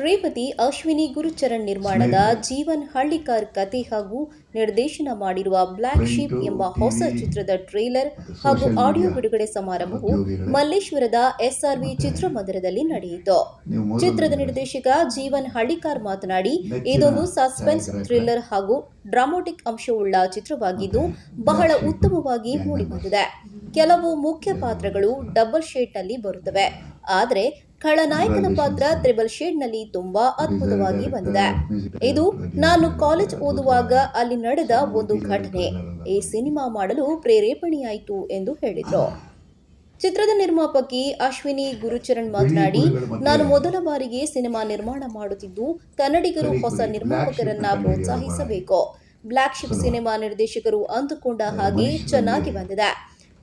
ಶ್ರೀಮತಿ ಅಶ್ವಿನಿ ಗುರುಚರಣ್ ನಿರ್ಮಾಣದ ಜೀವನ್ ಹಳ್ಳಿಕಾರ್ ಕತೆ ಹಾಗೂ ನಿರ್ದೇಶನ ಮಾಡಿರುವ ಬ್ಲ್ಯಾಕ್ ಶೀಪ್ ಎಂಬ ಹೊಸ ಚಿತ್ರದ ಟ್ರೇಲರ್ ಹಾಗೂ ಆಡಿಯೋ ಬಿಡುಗಡೆ ಸಮಾರಂಭವು ಮಲ್ಲೇಶ್ವರದ ಎಸ್ಆರ್ವಿ ಚಿತ್ರಮಂದಿರದಲ್ಲಿ ನಡೆಯಿತು. ಚಿತ್ರದ ನಿರ್ದೇಶಕ ಜೀವನ್ ಹಳ್ಳಿಕಾರ್ ಮಾತನಾಡಿ ಇದೊಂದು ಸಸ್ಪೆನ್ಸ್ ಥ್ರಿಲ್ಲರ್ ಹಾಗೂ ಡ್ರಾಮಾಟಿಕ್ ಅಂಶವುಳ್ಳ ಚಿತ್ರವಾಗಿದ್ದು ಬಹಳ ಉತ್ತಮವಾಗಿ ಮೂಡಿಬಂದಿದೆ ಕೆಲವು ಮುಖ್ಯ ಪಾತ್ರಗಳು ಡಬಲ್ ಶೇಡ್ನಲ್ಲಿ ಬರುತ್ತವೆ. ಆದರೆ ಖಳನಾಯಕನ ಪಾತ್ರ ತ್ರಿಬಲ್ ಶೇಡ್ನಲ್ಲಿ ತುಂಬಾ ಅದ್ಭುತವಾಗಿ ಬಂದಿದೆ. ಇದು ನಾನು ಕಾಲೇಜ್ ಓದುವಾಗ ಅಲ್ಲಿ ನಡೆದ ಒಂದು ಘಟನೆ. ಈ ಸಿನಿಮಾ ಮಾಡಲು ಪ್ರೇರೇಪಣೆಯಾಯಿತು ಎಂದು ಹೇಳಿದರು. ಚಿತ್ರದ ನಿರ್ಮಾಪಕಿ ಅಶ್ವಿನಿ ಗುರುಚರಣ್ ಮಾತನಾಡಿ ನಾನು ಮೊದಲ ಬಾರಿಗೆ ಸಿನಿಮಾ ನಿರ್ಮಾಣ ಮಾಡುತ್ತಿದ್ದು ಕನ್ನಡಿಗರು ಹೊಸ ನಿರ್ಮಾಪಕರನ್ನ ಪ್ರೋತ್ಸಾಹಿಸಬೇಕು. ಬ್ಲ್ಯಾಕ್ ಶಿಪ್ ಸಿನಿಮಾ ನಿರ್ದೇಶಕರು ಅಂದುಕೊಂಡ ಹಾಗೆ ಚೆನ್ನಾಗಿ ಬಂದಿದೆ.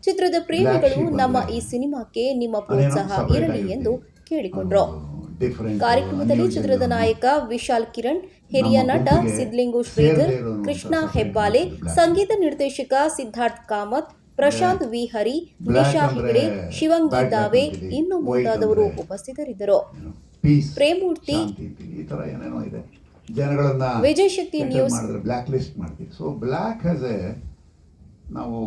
ಚಿತ್ರದ ಪ್ರೇಮಿಗಳು ನಮ್ಮ ಈ ಸಿನಿಮಾಕ್ಕೆ ನಿಮ್ಮ ಪ್ರೋತ್ಸಾಹ ಇರಲಿ ಎಂದು ಕೇಳಿಕೊಂಡ್ರು. ಕಾರ್ಯಕ್ರಮದಲ್ಲಿ ಚಿತ್ರದ ನಾಯಕ ವಿಶಾಲ್ ಕಿರಣ್ ಹಿರಿಯ ನಟ ಸಿದ್ಲಿಂಗು ಶ್ರೀಧರ್ ಕೃಷ್ಣ ಹೆಬ್ಬಾಲೆ ಸಂಗೀತ ನಿರ್ದೇಶಕ ಸಿದ್ಧಾರ್ಥ್ ಕಾಮತ್ ಪ್ರಶಾಂತ್ ವಿ ಹರಿ ನಿಶಾ ಹೆಗಡೆ ಶಿವಂಗಿ ದಾವೆ ಇನ್ನು ಮುಂತಾದವರು ಉಪಸ್ಥಿತರಿದ್ದರು. ಪ್ರೇಮೂರ್ತಿ ಜನಗಳನ್ನ Vijay Shakti news black list ಮಾಡ್ತೀವಿ ಸೊ ಬ್ಲ್ಯಾಕ್ ಹ್ಯಾಸ್ ಎ ನಾವು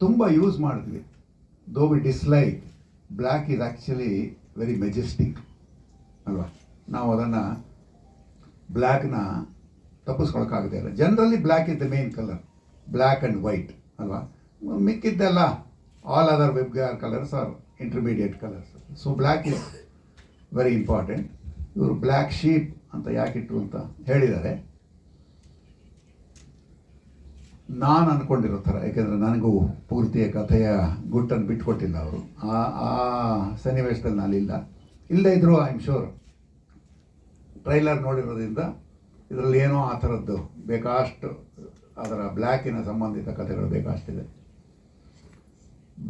ತುಂಬ ಯೂಸ್ ಮಾಡ್ತೀವಿ. Though we dislike black is actually very majestic ಅಲ್ವಾ? ನಾವು ಅದನ್ನು ಬ್ಲ್ಯಾಕ್ನ ತಪ್ಪಿಸ್ಕೊಳಕ್ಕಾಗದೇ ಇಲ್ಲ. Generally black is the main colour black and white ಅಲ್ವಾ? ಮಿಕ್ಕಿದ್ದೆಲ್ಲ all other web colours are intermediate colours so black is very important ಇವರು ಬ್ಲ್ಯಾಕ್ ಶೀಪ್ ಅಂತ ಯಾಕಿಟ್ರು ಅಂತ ಹೇಳಿದ್ದಾರೆ. ನಾನು ಅಂದ್ಕೊಂಡಿರೋ ಥರ, ಯಾಕೆಂದರೆ ನನಗೂ ಪೂರ್ತಿಯ ಕಥೆಯ ಗುಟ್ಟನ್ನು ಬಿಟ್ಕೊಟ್ಟಿಲ್ಲ ಅವರು. ಆ ಆ ಸನ್ನಿವೇಶದಲ್ಲಿ ನಾನಿಲ್ಲ. ಇಲ್ಲದೇ ಇದ್ದರೂ ಐ ಆಮ್ ಶೋರ್ ಟ್ರೈಲರ್ ನೋಡಿರೋದ್ರಿಂದ ಇದರಲ್ಲಿ ಏನೋ ಆ ಥರದ್ದು ಬೇಕಾಷ್ಟು, ಅದರ ಬ್ಲ್ಯಾಕಿನ ಸಂಬಂಧಿತ ಕಥೆಗಳು ಬೇಕಾಷ್ಟಿದೆ.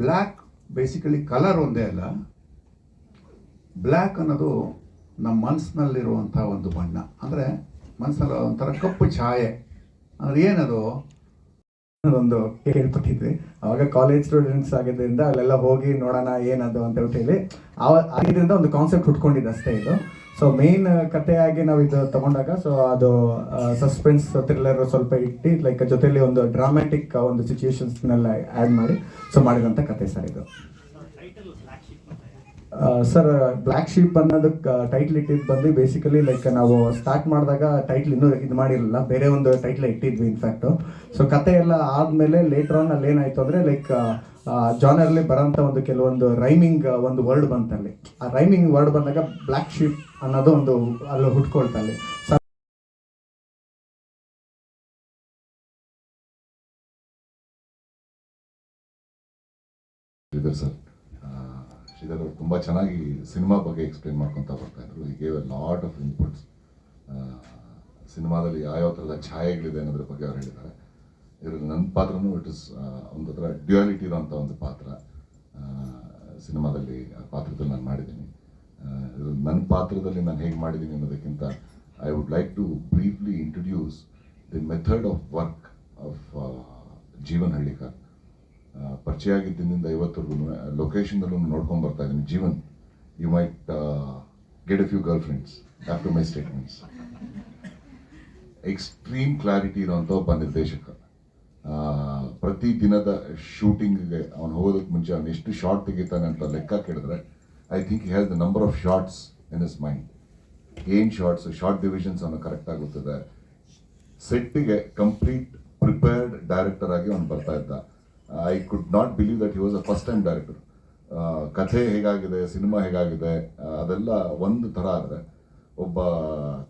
ಬ್ಲ್ಯಾಕ್ ಬೇಸಿಕಲಿ ಕಲರ್ ಒಂದೇ ಅಲ್ಲ ಬ್ಲ್ಯಾಕ್ ಅನ್ನೋದು ನಮ್ಮ ಮನಸ್ಸಿನಲ್ಲಿರುವಂಥ ಒಂದು ಬಣ್ಣ. ಅಂದರೆ ಮನಸ್ಸಲ್ಲಿ ಒಂಥರ ಕಪ್ಪು ಛಾಯೆ. ಅಂದರೆ ಏನದು? ಒಂದು ಕೇಳ್ಪಟ್ಟಿದ್ವಿ ಅವಾಗ ಕಾಲೇಜ್ ಸ್ಟೂಡೆಂಟ್ಸ್ ಆಗಿದ್ದರಿಂದ ಅಲ್ಲೆಲ್ಲ ಹೋಗಿ ನೋಡೋಣ ಏನದು ಅಂತ ಹೇಳಿ, ಆ ಆಗಿದ್ದರಿಂದ ಒಂದು ಕಾನ್ಸೆಪ್ಟ್ ಹುಟ್ಕೊಂಡಿದ್ದು ಅಷ್ಟೇ ಇದು. ಸೊ ಮೇನ್ ಕಥೆಯಾಗಿ ನಾವು ಇದು ತಗೊಂಡಾಗ ಸೊ ಅದು ಸಸ್ಪೆನ್ಸ್ ಥ್ರಿಲ್ಲರ್ ಸ್ವಲ್ಪ ಇಟ್ಟು ಲೈಕ್ ಜೊತೆಲಿ ಒಂದು ಡ್ರಾಮ್ಯಾಟಿಕ್ ಒಂದು ಸಿಚುಯೇಷನ್ಸ್ನೆಲ್ಲ ಆ್ಯಡ್ ಮಾಡಿ ಸೊ ಮಾಡಿದಂಥ ಕತೆ ಸರ್ ಇದು. ಸರ್ ಬ್ಲ್ಯಾಕ್ ಶೀಪ್ ಅನ್ನೋದಕ್ಕೆ ಟೈಟ್ಲ್ ಇಟ್ಟಿದ್ದು ಬಂದು ಬೇಸಿಕಲಿ ಲೈಕ್ ನಾವು ಸ್ಟಾರ್ಟ್ ಮಾಡಿದಾಗ ಟೈಟ್ಲ್ ಇನ್ನೂ ಇದು ಮಾಡಿರಲಿಲ್ಲ. ಬೇರೆ ಒಂದು ಟೈಟ್ಲ್ ಇಟ್ಟಿದ್ವಿ ಇನ್ಫ್ಯಾಕ್ಟು ಸೊ ಕತೆ ಎಲ್ಲ ಆದಮೇಲೆ ಲೇಟರ್ ಆನ್ ಅಲ್ಲಿ ಏನಾಯ್ತು ಅಂದರೆ ಲೈಕ್ ಜಾನರ್ಲಿ ಬರೋಂಥ ಒಂದು ಕೆಲವೊಂದು ರೈಮಿಂಗ್ ಒಂದು ವರ್ಡ್ ಬಂತಲ್ಲಿ ಆ ರೈಮಿಂಗ್ ವರ್ಡ್ ಬಂದಾಗ ಬ್ಲ್ಯಾಕ್ ಶೀಪ್ ಅನ್ನೋದು ಒಂದು ಅಲ್ಲಿ ಹುಟ್ಕೊಳ್ತಲ್ಲಿ ಸರ್ ಶ್ರೀಧರ್ ಅವರು ತುಂಬ ಚೆನ್ನಾಗಿ ಸಿನಿಮಾ ಬಗ್ಗೆ ಎಕ್ಸ್ಪ್ಲೇನ್ ಮಾಡ್ಕೊತಾ ಬರ್ತಾ ಇದ್ರು. ಈ gave a lot of inputs ಸಿನಿಮಾದಲ್ಲಿ ಯಾವ್ಯಾವ ಥರದ ಛಾಯೆಗಳಿದೆ ಅನ್ನೋದ್ರ ಬಗ್ಗೆ ಅವ್ರು ಹೇಳಿದ್ದಾರೆ. ಇದರಲ್ಲಿ ನನ್ನ ಪಾತ್ರನೂ ಇಟ್ ಇಸ್ ಒಂದು ಥರ ಡ್ಯುಯಾಲಿಟಿ ಇರೋಂಥ ಒಂದು ಪಾತ್ರ ಸಿನಿಮಾದಲ್ಲಿ, ಆ ಪಾತ್ರದಲ್ಲಿ ನಾನು ಮಾಡಿದ್ದೀನಿ. ನನ್ನ ಪಾತ್ರದಲ್ಲಿ ನಾನು ಹೇಗೆ ಮಾಡಿದ್ದೀನಿ ಅನ್ನೋದಕ್ಕಿಂತ I would like to briefly introduce the method of work of Jeevan Hallikar. ಪರಿಚಯ ಆಗಿದ್ದಿನಿಂದ ಇವತ್ತರೆಗೂ ಲೊಕೇಶನ್ದಲ್ಲೂ ನೋಡ್ಕೊಂಡು ಬರ್ತಾ ಇದ್ದೀನಿ. Jeevan you might get a few girlfriends after my statements extreme clarity ಇರೋಂಥ ಒಬ್ಬ ನಿರ್ದೇಶಕ. ಪ್ರತಿ ದಿನದ ಶೂಟಿಂಗ್ಗೆ ಅವನು ಹೋಗೋದಕ್ಕೆ ಮುಂಚೆ ಅವನು ಎಷ್ಟು ಶಾರ್ಟ್ ತೆಗಿತಾನೆ ಅಂತ ಲೆಕ್ಕ ಕೇಳಿದ್ರೆ I think has the number of shots in his mind ಏನು ಶಾರ್ಟ್ಸ್ ಶಾರ್ಟ್ ಡಿವಿಷನ್ಸ್ ಅವನು ಕರೆಕ್ಟ್ ಆಗುತ್ತದೆ ಸೆಟ್ಟಿಗೆ ಕಂಪ್ಲೀಟ್ ಪ್ರಿಪೇರ್ಡ್ ಡೈರೆಕ್ಟರ್ ಆಗಿ ಅವನು ಬರ್ತಾ ಇದ್ದ. I could not believe that he was a first time director ಕಥೆ ಹೇಗಾಗಿದೆ, ಸಿನಿಮಾ ಹೇಗಾಗಿದೆ ಅದೆಲ್ಲ ಒಂದು ಥರ ಆದರೆ ಒಬ್ಬ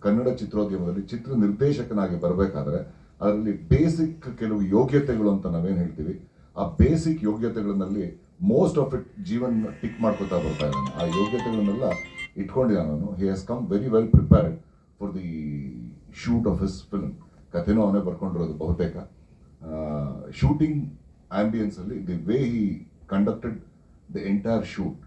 ಕನ್ನಡ ಚಿತ್ರೋದ್ಯಮದಲ್ಲಿ ಚಿತ್ರ ನಿರ್ದೇಶಕನಾಗಿ ಬರಬೇಕಾದ್ರೆ ಅದರಲ್ಲಿ ಬೇಸಿಕ್ ಕೆಲವು ಯೋಗ್ಯತೆಗಳು ಅಂತ ನಾವೇನು ಹೇಳ್ತೀವಿ, ಆ basic ಯೋಗ್ಯತೆಗಳನ್ನಲ್ಲಿ most of it Jeevan tick ಮಾಡ್ಕೊತಾ ಬರ್ತಾ ಇದ್ದಾನೆ. ಆ ಯೋಗ್ಯತೆಗಳನ್ನೆಲ್ಲ ಇಟ್ಕೊಂಡಿದ್ದಾನೆ ನಾನು he has come very well prepared for the shoot of his film ಕಥೆನೂ ಅವನೇ ಬರ್ಕೊಂಡಿರೋದು ಬಹುತೇಕ. Shooting ಆಂಬಿಯನ್ಸಲ್ಲಿ the way he conducted the entire shoot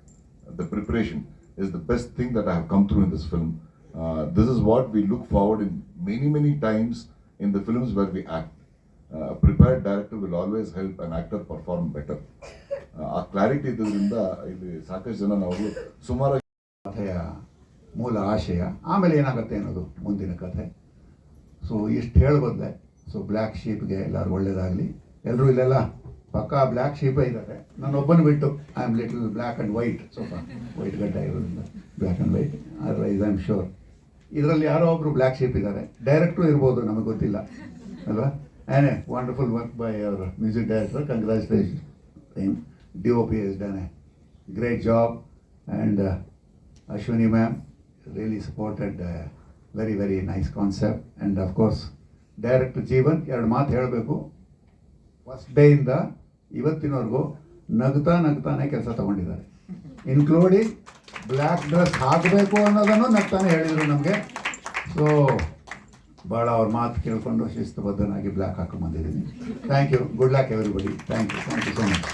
best thing that I have come through in this film. Uh, this is what we look forward in many, many times in the films where we act. Uh, a prepared director will always help an actor perform better. Uh, ಆ clarity ಇದ್ರಿಂದ ಇಲ್ಲಿ ಸಾಕಷ್ಟು ಜನ ನಾವು ಸುಮಾರು ಕಥೆಯ ಮೂಲ ಆಶಯ ಆಮೇಲೆ ಏನಾಗುತ್ತೆ ಅನ್ನೋದು ಮುಂದಿನ ಕಥೆ ಸೊ ಇಷ್ಟು ಹೇಳ್ಬೋದೆ ಸೊ ಬ್ಲ್ಯಾಕ್ ಶೀಪ್ಗೆ ಎಲ್ಲರೂ ಒಳ್ಳೇದಾಗಲಿ ಎಲ್ಲರೂ ಇಲ್ಲೆಲ್ಲ ಪಕ್ಕ ಬ್ಲ್ಯಾಕ್ ಶೀಪೇ ಇದ್ದಾರೆ. ನಾನು ಒಬ್ಬನ ಬಿಟ್ಟು I am little black and white ಸ್ವಲ್ಪ ವೈಟ್ ಗಡ್ಡ ಇರೋದ್ರಿಂದ black and white otherwise I am sure ಇದರಲ್ಲಿ ಯಾರೋ ಒಬ್ಬರು ಬ್ಲ್ಯಾಕ್ ಶೀಪ್ ಇದ್ದಾರೆ. ಡೈರೆಕ್ಟ್ರು ಇರ್ಬೋದು, ನಮಗೆ ಗೊತ್ತಿಲ್ಲ. ಅಲ್ವಾ? ಏನೇ wonderful work by our music director congratulation D O P S done great job and Ashwini ma'am really supported very very nice concept and of course direct Jeevan ಎರಡು ಮಾತು ಹೇಳಬೇಕು. ಫಸ್ಟ್ ಡೇಯಿಂದ ಇವತ್ತಿನವರೆಗೂ ನಗ್ತಾ ನಗ್ತಾನೆ ಕೆಲಸ ತಗೊಂಡಿದ್ದಾರೆ. ಇನ್ಕ್ಲೂಡಿಂಗ್ ಬ್ಲ್ಯಾಕ್ ಡ್ರೆಸ್ ಹಾಕಬೇಕು ಅನ್ನೋದನ್ನು ನಗ್ತಾನೆ ಹೇಳಿದರು ನಮಗೆ. ಸೊ ಭಾಳ ಅವ್ರ ಮಾತು ಕೇಳಿಕೊಂಡು ಶಿಸ್ತುಬದ್ಧನಾಗಿ ಬ್ಲ್ಯಾಕ್ ಹಾಕೊಂಡ್ ಬಂದಿದ್ದೀನಿ. Thank you good luck everybody thank you thank you so much